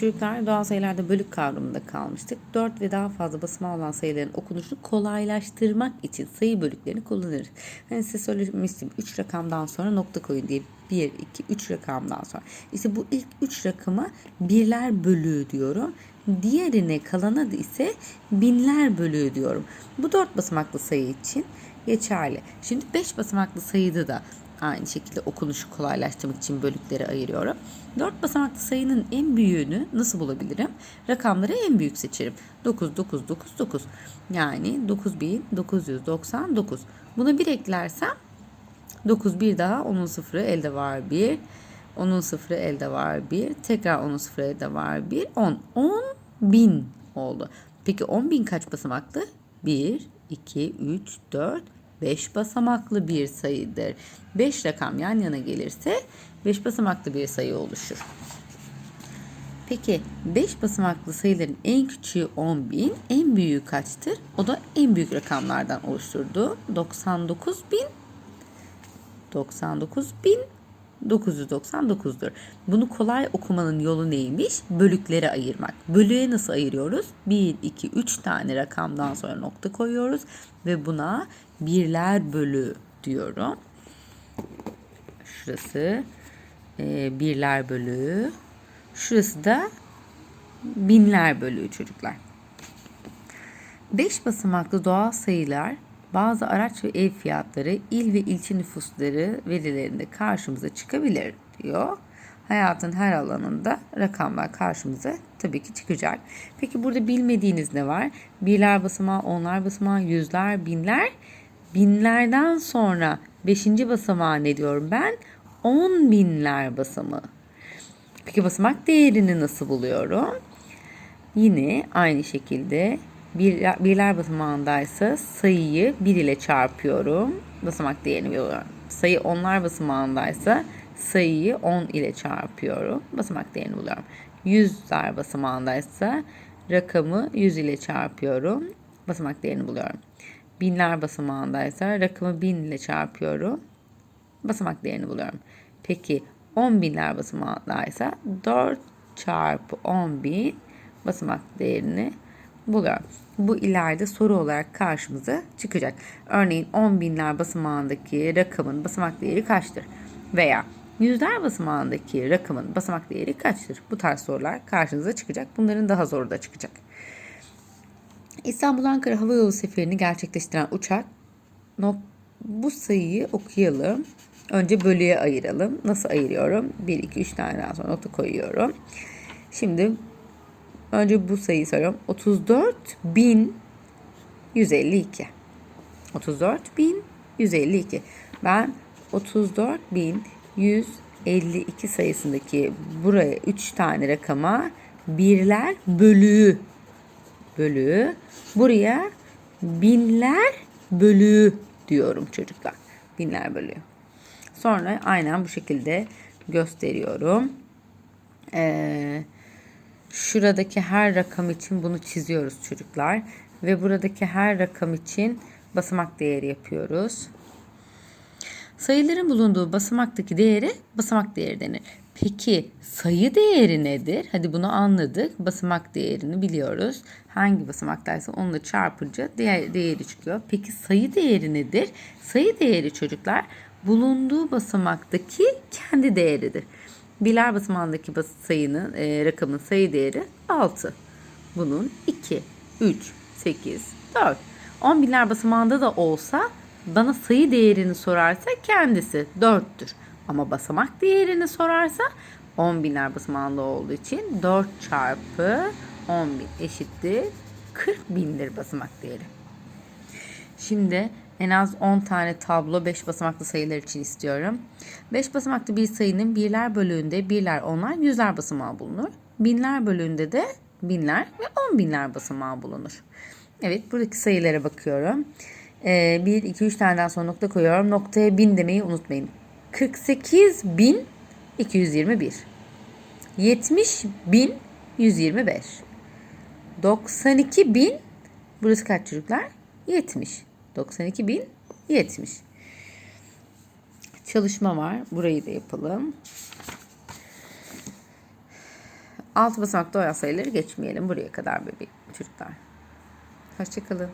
Çocuklar doğal sayılarda bölük kavramında kalmıştık. 4 ve daha fazla basamağı olan sayıların okunuşunu kolaylaştırmak için sayı bölüklerini kullanırız. Hani size söylemiştim 3 rakamdan sonra nokta koyun diye 1, 2, 3 rakamdan sonra. İşte bu ilk 3 rakama birler bölüğü diyorum. Diğerine kalana da ise binler bölüğü diyorum. Bu 4 basamaklı sayı için geçerli. Şimdi 5 basamaklı sayıda da aynı şekilde okunuşu kolaylaştırmak için bölüklere ayırıyorum. 4 basamaklı sayının en büyüğünü nasıl bulabilirim? Rakamları en büyük seçerim. 9, 9, 9, 9. Yani 9999. Buna bir eklersem 9 bir daha onun sıfırı elde var 1. Onun sıfırı elde var 1. Tekrar onun sıfırı elde var 1. 10. 10 bin oldu. Peki 10 bin kaç basamaklı? 1, 2, 3, 4, 5 basamaklı bir sayıdır. 5 rakam yan yana gelirse 5 basamaklı bir sayı oluşur. Peki 5 basamaklı sayıların en küçüğü 10.000, en büyüğü kaçtır? O da en büyük rakamlardan oluşturdu. 99 bin 99 bin 999'dur. Bunu kolay okumanın yolu neymiş? Bölüklere ayırmak. Bölüğe nasıl ayırıyoruz? 1, 2, 3 tane rakamdan sonra nokta koyuyoruz ve buna birler bölüğü diyorum. Şurası e, birler bölüğü. Şurası da binler bölüğü çocuklar. 5 basamaklı doğal sayılar bazı araç ve ev fiyatları, il ve ilçe nüfusları verilerinde karşımıza çıkabilir diyor. Hayatın her alanında rakamlar karşımıza tabii ki çıkacak. Peki burada bilmediğiniz ne var? Birler basamağı, onlar basamağı, yüzler, binler. Binlerden sonra beşinci basamağı ne diyorum ben? On binler basamağı. Peki basamak değerini nasıl buluyorum? Yine aynı şekilde bir, birler basamağındaysa sayıyı 1 ile çarpıyorum. Basamak değerini buluyorum. Sayı onlar basamağındaysa sayıyı 10 ile çarpıyorum. Basamak değerini buluyorum. Yüzler basamağındaysa rakamı 100 ile çarpıyorum. Basamak değerini buluyorum. Binler basamağındaysa rakamı 1000 ile çarpıyorum. Basamak değerini buluyorum. Peki 10 binler basamağındaysa 4 çarpı 10 bin basamak değerini buluyorum. Bu ileride soru olarak karşımıza çıkacak. Örneğin 10 binler basamağındaki rakamın basamak değeri kaçtır? Veya yüzler basamağındaki rakamın basamak değeri kaçtır? Bu tarz sorular karşınıza çıkacak. Bunların daha zoru da çıkacak. İstanbul Ankara Hava Yolu seferini gerçekleştiren uçak bu sayıyı okuyalım. Önce bölüye ayıralım. Nasıl ayırıyorum? 1, 2, 3 tane daha sonra nota koyuyorum. Şimdi önce bu sayıyı söylüyorum. 34.152. 34.152. Ben 34.152 sayısındaki buraya 3 tane rakama birler bölüğü bölüğü buraya binler bölüğü diyorum çocuklar. Binler bölüğü. Sonra aynen bu şekilde gösteriyorum. Ee, şuradaki her rakam için bunu çiziyoruz çocuklar. Ve buradaki her rakam için basamak değeri yapıyoruz. Sayıların bulunduğu basamaktaki değeri basamak değeri denir. Peki sayı değeri nedir? Hadi bunu anladık. Basamak değerini biliyoruz. Hangi basamaktaysa onunla çarpınca değer, değeri çıkıyor. Peki sayı değeri nedir? Sayı değeri çocuklar bulunduğu basamaktaki kendi değeridir. Biler basamağındaki bas sayının e, rakamın sayı değeri 6. Bunun 2, 3, 8, 4. 10 binler basamağında da olsa bana sayı değerini sorarsa kendisi 4'tür. Ama basamak değerini sorarsa 10 binler basamağında olduğu için 4 çarpı 10 bin eşittir 40 bindir basamak değeri. Şimdi en az 10 tane tablo 5 basamaklı sayılar için istiyorum. 5 basamaklı bir sayının birler bölüğünde birler, onlar, yüzler basamağı bulunur. Binler bölüğünde de binler ve on binler basamağı bulunur. Evet buradaki sayılara bakıyorum. Ee, 1, 2, 3 taneden sonra nokta koyuyorum. Noktaya bin demeyi unutmayın. 48 bin 221. 70 bin 125. 92 bin burası kaç çocuklar? 70. 92 bin 70. Çalışma var. Burayı da yapalım. Altı basamak doğal sayıları geçmeyelim. Buraya kadar bebeğim çocuklar. Hoşçakalın.